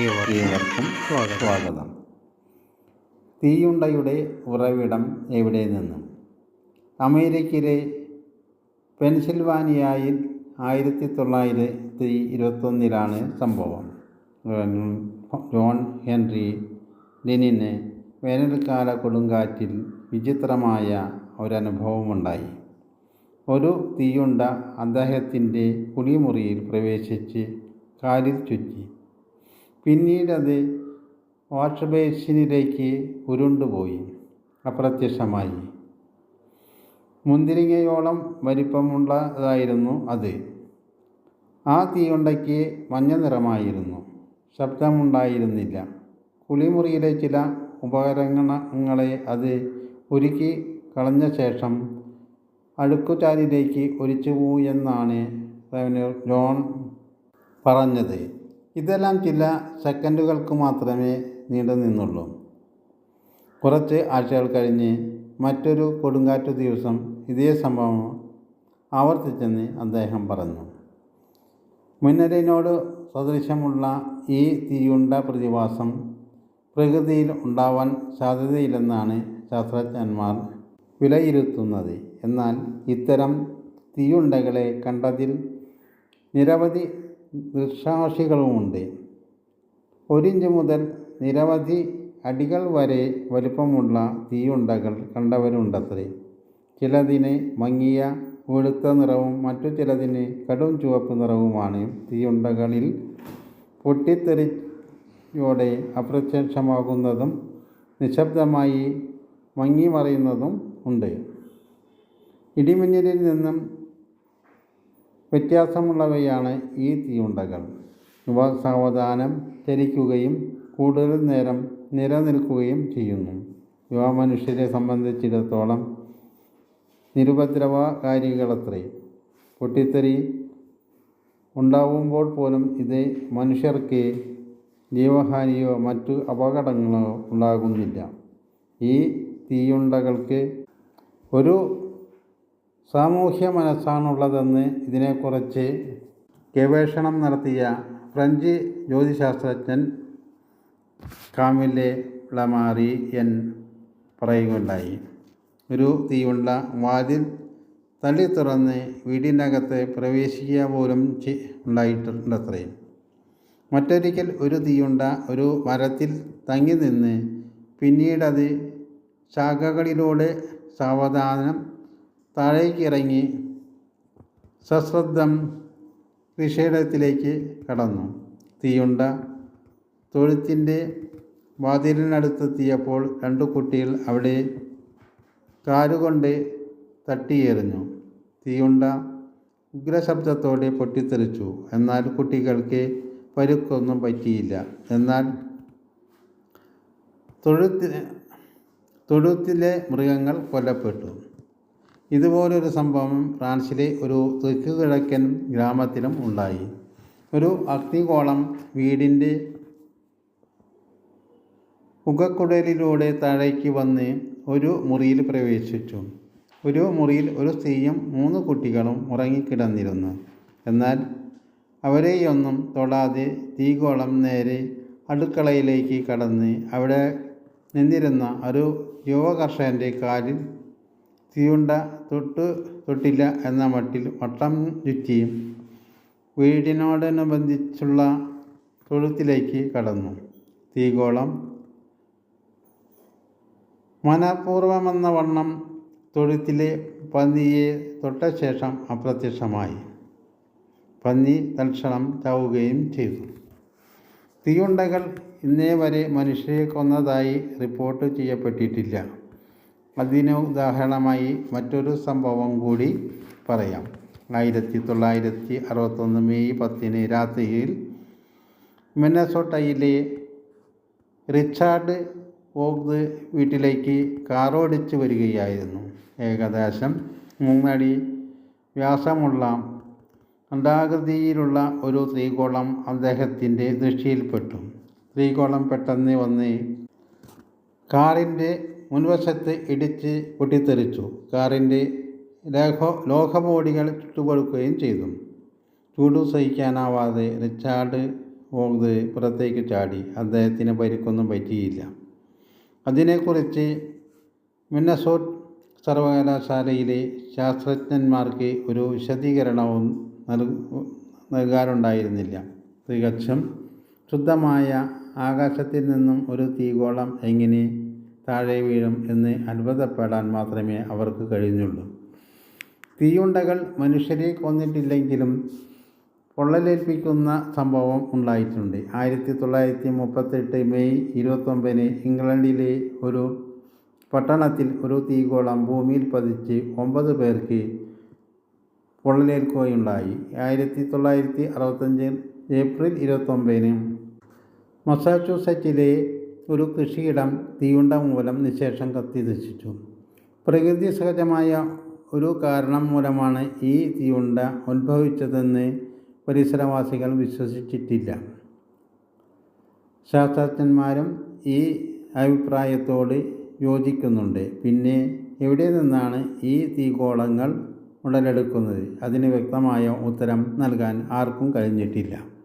ഏവർക്കും സ്വാഗതം തീയുണ്ടയുടെ ഉറവിടം എവിടെ നിന്നും? അമേരിക്കയിലെ പെൻസിൽവാനിയയിൽ ആയിരത്തി തൊള്ളായിരത്തി ഇരുപത്തൊന്നിലാണ് സംഭവം. ജോൺ ഹെൻറി ലെനിന് വേനൽക്കാല കൊടുങ്കാറ്റിൽ വിചിത്രമായ ഒരനുഭവമുണ്ടായി. ഒരു തീയുണ്ട അദ്ദേഹത്തിന്റെ കുളിമുറിയിൽ പ്രവേശിച്ച് കാലിൽ ചുറ്റി. പിന്നീടത് വാഷ് ബേസിനിലേക്ക് ഉരുണ്ടുപോയി. അപ്രത്യക്ഷമായി. മുന്തിരിങ്ങയോളം വലിപ്പമുള്ളതായിരുന്നു അത്. ആ തീയുണ്ടയ്ക്ക് മഞ്ഞ നിറമായിരുന്നു. ശബ്ദമുണ്ടായിരുന്നില്ല. കുളിമുറിയിലെ ചില ഉപകരണങ്ങളെ അത് ഒരുക്കി കളഞ്ഞ ശേഷം അഴുക്കുചാലിലേക്ക് ഒലിച്ചുപോയെന്നാണ് റവന്യൂ ജോൺ പറഞ്ഞത്. ഇതെല്ലാം ചില സെക്കൻഡുകൾക്ക് മാത്രമേ നീണ്ടു നിന്നുള്ളൂ. കുറച്ച് ആഴ്ചകൾ കഴിഞ്ഞ് മറ്റൊരു കൊടുങ്കാറ്റ് ദിവസം ഇതേ സംഭവം ആവർത്തിച്ചെന്ന് അദ്ദേഹം പറഞ്ഞു. മുന്നറിനോട് സദൃശമുള്ള ഈ തീയുണ്ട പ്രതിഭാസം പ്രകൃതിയിൽ ഉണ്ടാവാൻ സാധ്യതയില്ലെന്നാണ് ശാസ്ത്രജ്ഞന്മാർ വിലയിരുത്തുന്നത്. എന്നാൽ ഇത്തരം തീയുണ്ടകളെ കണ്ടതിൽ നിരവധി ദൃക്സാക്ഷികളുമുണ്ട്. ഒരിഞ്ച് മുതൽ നിരവധി അടികൾ വരെ വലുപ്പമുള്ള തീയുണ്ടകൾ കണ്ടവരുണ്ടത്രേ. ചിലതിന് മങ്ങിയ വെളുത്ത നിറവും മറ്റു ചിലതിന് കടും ചുവപ്പ് നിറവുമാണ് തീയുണ്ടകളിൽ പൊട്ടിത്തെറിയോടെ അപ്രത്യക്ഷമാകുന്നതും നിശബ്ദമായി മങ്ങി മറയുന്നതും ഉണ്ട്. ഇടിമിന്നലിൽ നിന്നും വ്യത്യാസമുള്ളവയാണ് ഈ തീയുണ്ടകൾ. ഇവ സാവധാനം ചലിക്കുകയും കൂടുതൽ നേരം നിലനിൽക്കുകയും ചെയ്യുന്നു. ഇവ മനുഷ്യരെ സംബന്ധിച്ചിടത്തോളം നിരുപദ്രവകാരികളത്രേ. പൊട്ടിത്തെറി ഉണ്ടാവുമ്പോൾ പോലും ഇത് മനുഷ്യർക്ക് ജീവഹാനിയോ മറ്റു അപകടങ്ങളോ ഉണ്ടാകുന്നില്ല. ഈ തീയുണ്ടകൾക്ക് ഒരു സാമൂഹ്യ മനസ്സാണുള്ളതെന്ന് ഇതിനെക്കുറിച്ച് ഗവേഷണം നടത്തിയ ഫ്രഞ്ച് ജ്യോതിശാസ്ത്രജ്ഞൻ കാമിലെ പ്ലമാറി എൻ പറയുകയുണ്ടായി. ഒരു തീയുള്ള വാതിൽ തള്ളി തുറന്ന് വീടിനകത്ത് പ്രവേശിക്കുക പോലും ഉണ്ടായിട്ടുണ്ടത്രേ. മറ്റൊരിക്കൽ ഒരു തീയുണ്ട ഒരു മരത്തിൽ തങ്ങി നിന്ന് പിന്നീടത് ശാഖകളിലൂടെ സാവധാനം താഴേക്കിറങ്ങി സശ്രദ്ധം കൃഷിയിടത്തിലേക്ക് കടന്നു. തീയുണ്ട തൊഴുത്തിന്റെ വാതിലിനടുത്തെത്തിയപ്പോൾ രണ്ടു കുട്ടികൾ അവിടെ കാലുകൊണ്ട് തട്ടിയെറിഞ്ഞു. തീയുണ്ട ഉഗ്രശബ്ദത്തോടെ പൊട്ടിത്തെറിച്ചു. എന്നാൽ കുട്ടികൾക്ക് പരുക്കൊന്നും പറ്റിയില്ല. എന്നാൽ തൊഴുത്തിന് തൊഴുത്തിലെ മൃഗങ്ങൾ കൊല്ലപ്പെട്ടു. ഇതുപോലൊരു സംഭവം ഫ്രാൻസിലെ ഒരു തെക്ക് കിഴക്കൻ ഗ്രാമത്തിലും ഉണ്ടായി. ഒരു അഗ്നികോളം വീടിന്റെ പുകക്കുടലിലൂടെ താഴേക്ക് വന്ന് ഒരു മുറിയിൽ പ്രവേശിച്ചു. ഒരു മുറിയിൽ ഒരു സ്ത്രീയും മൂന്ന് കുട്ടികളും ഉറങ്ങിക്കിടന്നിരുന്നു. എന്നാൽ അവരെയൊന്നും തൊടാതെ തീകോളം നേരെ അടുക്കളയിലേക്ക് കടന്ന് അവിടെ നിന്നിരുന്ന ഒരു യുവകർഷകന്റെ കാലിൽ തീയുണ്ട തൊട്ട് തൊട്ടില്ല എന്ന മട്ടിൽ വട്ടം ചുറ്റിയും വീടിനോടനുബന്ധിച്ചുള്ള തൊഴുത്തിലേക്ക് കടന്നു. തീകോളം മനഃപൂർവമെന്ന വണ്ണം തൊഴുത്തിലെ പന്നിയെ തൊട്ട ശേഷം അപ്രത്യക്ഷമായി. പന്നി തൽക്ഷണം ചാവുകയും ചെയ്തു. തീയുണ്ടകൾ ഇന്നേ വരെ മനുഷ്യരെ കൊന്നതായി റിപ്പോർട്ട് ചെയ്യപ്പെട്ടിട്ടില്ല. അതിന് ഉദാഹരണമായി മറ്റൊരു സംഭവം കൂടി പറയാം. ആയിരത്തി തൊള്ളായിരത്തി അറുപത്തൊന്ന് മെയ് പത്തിന് രാത്രിയിൽ മെനസോട്ടയിലെ റിച്ചാർഡ് ഓഗ്ദ് വീട്ടിലേക്ക് കാറോടിച്ച് വരികയായിരുന്നു. ഏകദേശം മൂന്നടി വ്യാസമുള്ള അണ്ടാകൃതിയിലുള്ള ഒരു ത്രികോളം അദ്ദേഹത്തിന്റെ ദൃഷ്ടിയിൽപ്പെട്ടു. ത്രികോളം പെട്ടെന്ന് വന്ന് കാറിന്റെ മുൻവശത്ത് ഇടിച്ച് പൊട്ടിത്തെറിച്ചു. കാറിന്റെ ലോഹ ലോഹമോടികൾ ചുട്ടുപൊടുക്കുകയും ചെയ്തു. ചൂടു സഹിക്കാനാവാതെ റിച്ചാർഡ് ഹോഗ്ദ് പുറത്തേക്ക് ചാടി. അദ്ദേഹത്തിന് പരിക്കൊന്നും പറ്റിയില്ല. അതിനെക്കുറിച്ച് മിന്നസോട്ട് സർവകലാശാലയിലെ ശാസ്ത്രജ്ഞന്മാർക്ക് ഒരു വിശദീകരണവും നൽകാറുണ്ടായിരുന്നില്ല. തികച്ചും ശുദ്ധമായ ആകാശത്തിൽ നിന്നും ഒരു തീഗോളം എങ്ങനെ താഴെ വീഴും എന്ന് അത്ഭുതപ്പെടാൻ മാത്രമേ അവർക്ക് കഴിഞ്ഞുള്ളൂ. തീയുണ്ടകൾ മനുഷ്യരെ കൊന്നിട്ടില്ലെങ്കിലും പൊള്ളലേൽപ്പിക്കുന്ന സംഭവം ഉണ്ടായിട്ടുണ്ട്. ആയിരത്തി തൊള്ളായിരത്തി മുപ്പത്തെട്ട് മെയ് ഇരുപത്തൊമ്പതിന് ഇംഗ്ലണ്ടിലെ ഒരു പട്ടണത്തിൽ ഒരു തീഗോളം ഭൂമിയിൽ പതിച്ച് ഒമ്പത് പേർക്ക് പൊള്ളലേൽക്കുകയുണ്ടായി. ആയിരത്തി തൊള്ളായിരത്തി അറുപത്തഞ്ച് ഏപ്രിൽ ഇരുപത്തൊമ്പതിന് മസാച്യൂസെറ്റിലെ ഒരു കൃഷിയിടം തീയുണ്ട മൂലം നിശേഷം കത്തി നശിച്ചു പ്രകൃതി സഹജമായ ഒരു കാരണം മൂലമാണ് ഈ തീയുണ്ട ഉത്ഭവിച്ചതെന്ന് പരിസരവാസികൾ വിശ്വസിച്ചിട്ടില്ല. ശാസ്ത്രജ്ഞന്മാരും ഈ അഭിപ്രായത്തോട് യോജിക്കുന്നുണ്ട്. പിന്നെ എവിടെ നിന്നാണ് ഈ തീഗോളങ്ങൾ ഉടലെടുക്കുന്നത്? അതിന് വ്യക്തമായ ഉത്തരം നൽകാൻ ആർക്കും കഴിഞ്ഞിട്ടില്ല.